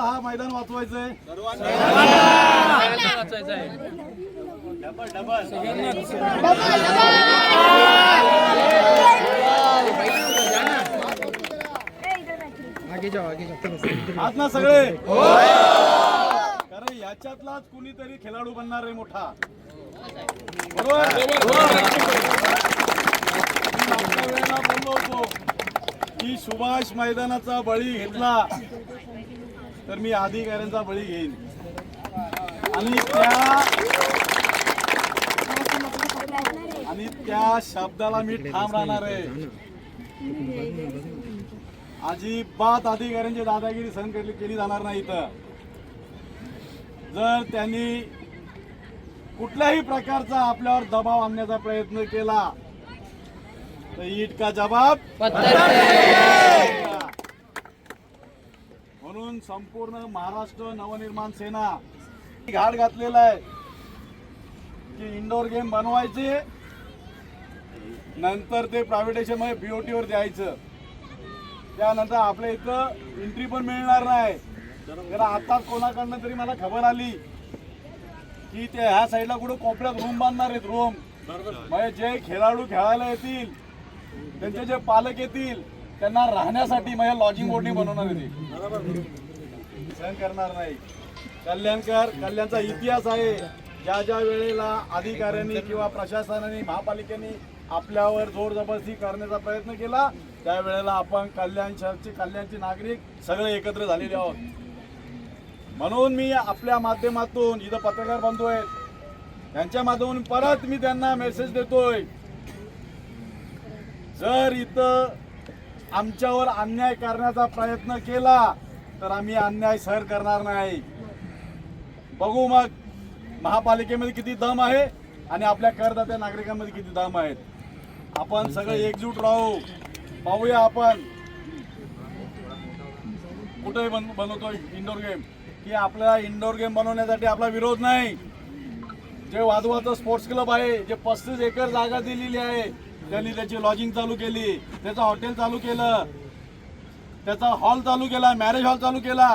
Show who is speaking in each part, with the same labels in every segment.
Speaker 1: हा मैदान वाचवायचंय. आज ना सगळे. कारण याच्यातलाच कुणीतरी खेळाडू बनणार आहे मोठा. बरोबर? मी मागच्या वेळेला बोललो होतो की सुभाष मैदानाचा बळी घेतला. तर मी अधिकाऱ्यांचा बळी घेईन. आणि त्या आणि त्या शब्दाला मी ठाम राहणार आहे. अजिबात अधिकाऱ्यांची दादागिरी सहन केली केली जाणार नाही इथं. जर त्यांनी कुठल्याही प्रकारचा आपल्यावर दबाव आणण्याचा प्रयत्न केला तर ईट का जबाब म्हणून संपूर्ण महाराष्ट्र नवनिर्माण सेना घाट घातलेला आहे. की इंडोर गेम बनवायचे नंतर ते प्रायव्हेटेशनमध्ये बीओटी वर द्यायचं. त्यानंतर आपल्या इथं एंट्री पण मिळणार नाही. जरा आता कोणाकडनं तरी मला खबर आली की ते ह्या साईडला कुठं कोपऱ्यात रूम बांधणार आहेत रूम म्हणजे जे खेळाडू खेळायला येतील त्यांचे जे पालक येतील त्यांना राहण्यासाठी म्हणजे लॉजिंग बोर्डिंग बनवणार येतील सहन करणार नाही. कल्याणकर कल्याणचा इतिहास आहे. ज्या ज्या वेळेला अधिकाऱ्यांनी किंवा प्रशासनाने महापालिकेने आपल्यावर जोर जबरदस्ती करण्याचा प्रयत्न केला त्यावेळेला आपण कल्याण शहरचे कल्याणचे नागरिक सगळे एकत्र झालेले आहोत. म्हणून मी आपल्या माध्यमातून इथं पत्रकार बांधू आहेत. त्यांच्या माध्यमातून परत मी त्यांना मेसेज देतोय. जर इथं आमच्यावर अन्याय करण्याचा प्रयत्न केला तर आम्ही अन्याय सहन करणार नाही. बघू मग महापालिकेमध्ये किती दम आहे आणि आपल्या करदात्या नागरिकांमध्ये किती दम आहेत. आपण सगळे एकजूट राहू. पाहूया आपण. कुठेही बन बनवतो इंडोर गेम की आपल्याला इंडोर गेम बनवण्यासाठी आपला विरोध नाही. जे वाधवाचं स्पोर्ट्स क्लब आहे जे पस्तीस एकर जागा दिलेली आहे त्यांनी त्याची लॉजिंग चालू केली. त्याचं हॉटेल चालू केलं. त्याचा हॉल चालू केला मॅरेज हॉल चालू केला.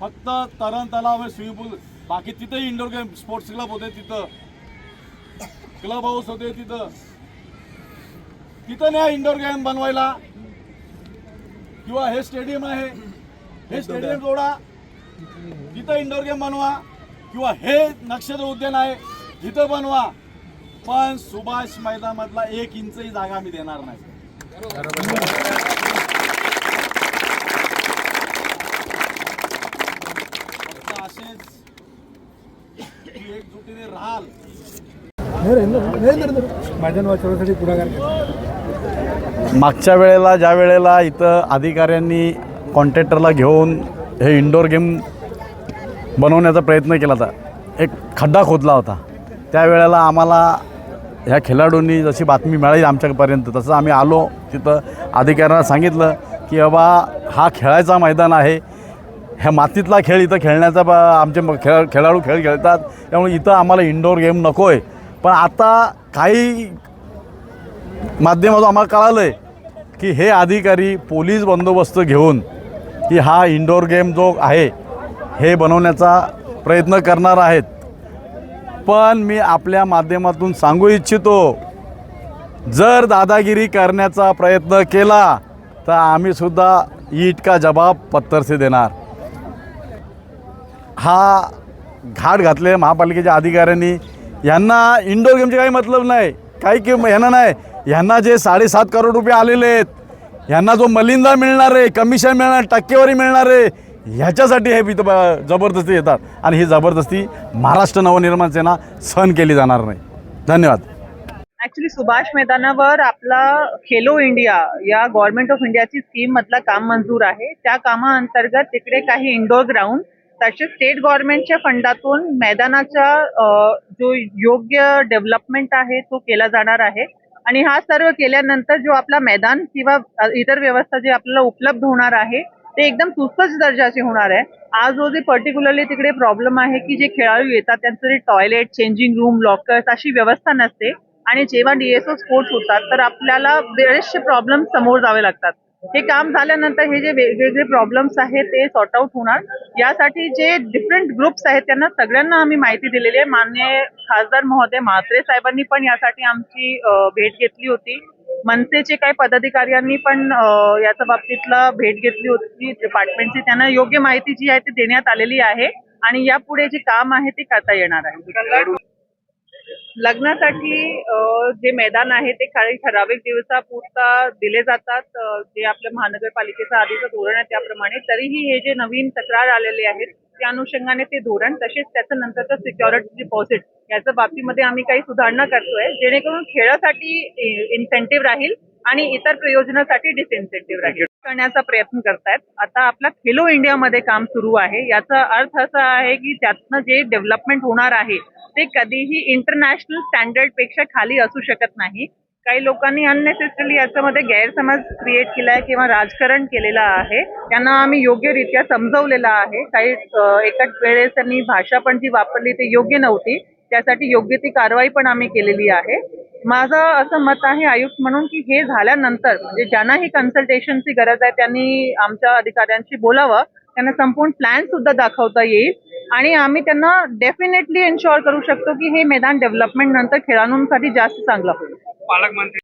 Speaker 1: फक्त तरण तलाव स्विमिंग पूल बाकी तिथेही इंडोर गेम स्पोर्ट्स क्लब होते तिथं. क्लब हाऊस होते तिथं. तिथं नाही इंडोर गेम बनवायला. किंवा हे स्टेडियम आहे हे स्टेडियम जोडा. तिथं इंडोर गेम बनवा. किंवा हे नक्षत्र उद्यान आहे तिथं बनवा. पण सुभाष मैदानामधला एक इंचही जागा मी देणार नाही. एकजुटीने राहाल.
Speaker 2: मैदान वाचवण्यासाठी पुढाकार केला
Speaker 1: मागच्या वेळेला ज्या वेळेला इथं अधिकाऱ्यांनी कॉन्ट्रॅक्टरला घेऊन हे इंडोर गेम बनवण्याचा प्रयत्न केला होता एक खड्डा खोदला होता. त्यावेळेला आम्हाला ह्या खेळाडूंनी जशी बातमी मिळाली आमच्यापर्यंत तसं आम्ही आलो तिथं अधिकाऱ्यांना सांगितलं की बाबा हा खेळायचा मैदान आहे ह्या मातीतला खेळ इथं खेळण्याचा ब आमचे म- खेळ खेळाडू खेळ खेळतात. त्यामुळे इथं आम्हाला इंडोर गेम नको आहे पण आता काही माध्यमातून आम्हाला कळालं आहे की हे अधिकारी पोलीस बंदोबस्त घेऊन की हा इंडोर गेम जो आहे हे बनवण्याचा प्रयत्न करणार आहेत. पण मी आपल्या माध्यमातून सांगू इच्छितो जर दादागिरी करण्याचा प्रयत्न केला तर आम्हीसुद्धा ईट का जबाब पत्तर से देणार. हा घाट घातलेला महापालिकेच्या अधिकाऱ्यांनी यांना इंडो गेमचे काही मतलब नाही काही की ह्यांना नाही. ह्यांना जे साडेसात करोड रुपये आलेले आहेत ह्यांना जो मलिंदा मिळणार आहे कमिशन मिळणार टक्केवारी मिळणार आहे ह्याच्यासाठी हे इथं जबरदस्ती येतात. आणि ही जबरदस्ती महाराष्ट्र नवनिर्माण सेना सहन केली जाणार नाही. धन्यवाद.
Speaker 3: ऍक्च्युली सुभाष मैदानावर आपला खेलो इंडिया या गव्हर्नमेंट ऑफ इंडियाची स्कीम मधलं काम मंजूर आहे. त्या कामाअंतर्गत तिकडे काही इंडोर ग्राउंड त्याचे स्टेट गव्हर्नमेंटच्या फंडातून मैदानाचा जो योग्य डेव्हलपमेंट आहे तो केला जाणार आहे. आणि हा सर्व केल्यानंतर जो आपला मैदान किंवा इतर व्यवस्था जी आपल्याला उपलब्ध होणार आहे ते एकदम सुस्तच दर्जाचे होणार आहे. आज रोजी पर्टिक्युलरली तिकडे प्रॉब्लेम आहे की जे खेळाडू येतात त्यांचं टॉयलेट चेंजिंग रूम लॉकर्स अशी व्यवस्था नसते. आणि जेव्हा डीएसओ स्पोर्ट्स होतात तर आपल्याला बरेचसे प्रॉब्लेम समोर जावे लागतात. हे काम झाल्यानंतर हे जे वेगवेगळे प्रॉब्लेम्स आहेत ते सॉर्ट आउट होणार. यासाठी जे डिफरंट ग्रुप्स आहेत त्यांना सगळ्यांना आम्ही माहिती दिलेली आहे. मान्य खासदार महोदय म्हात्रे साहेबांनी पण यासाठी आमची भेट घेतली होती. मनसेचे काही पदाधिकाऱ्यांनी पण याच्या बाबतीतला भेट घेतली होती. डिपार्टमेंटची त्यांना योग्य माहिती जी आहे ती देण्यात आलेली आहे. आणि यापुढे जे काम आहे ते करता येणार आहे. लग्नासाठी जे मैदान आहे ते काही ठराविक दिवसापुरता दिले जातात. जे आपल्या महानगरपालिकेचं आधीचं धोरण आहे त्याप्रमाणे. तरीही हे जे नवीन तक्रार आलेले आहेत त्या अनुषंगाने ते धोरण तसेच त्याचं नंतरचं सिक्युरिटी डिपॉझिट याच्या बाबतीमध्ये आम्ही काही सुधारणा करतोय. जेणेकरून खेळासाठी इन्सेंटिव्ह राहील. आणि इतर प्रयोजनासाठी डिसइन्सेंटिव्ह राहील. करण्याचा प्रयत्न करतायत. आता आपला खेलो इंडियामध्ये काम सुरू आहे. याचा अर्थ असा आहे की त्यातनं जे डेव्हलपमेंट होणार आहे ते कधीही इंटरनॅशनल स्टँडर्डपेक्षा खाली असू शकत नाही. काही लोकांनी अननेसेसरली याच्यामध्ये गैरसमज क्रिएट केलाय किंवा राजकारण केलेलं आहे. त्यांना आम्ही योग्यरित्या समजवलेलं आहे. काही एकाच वेळेस त्यांनी भाषा पण जी वापरली ती योग्य नव्हती. त्यासाठी योग्य ती कारवाई पण आम्ही केलेली आहे. माझं असं मत आहे आयुक्त म्हणून की हे झाल्यानंतर म्हणजे ज्यांना ही कन्सल्टेशनची गरज आहे त्यांनी आमच्या अधिकाऱ्यांशी बोलावं. त्यांना संपूर्ण प्लॅन सुद्धा दाखवता येईल. आणि आम्ही त्यांना डेफिनेटली एन्शुअर करू शकतो की हे मैदान डेव्हलपमेंट नंतर खेळाडूंसाठी जास्त चांगलं होईल.
Speaker 2: पालकमंत्री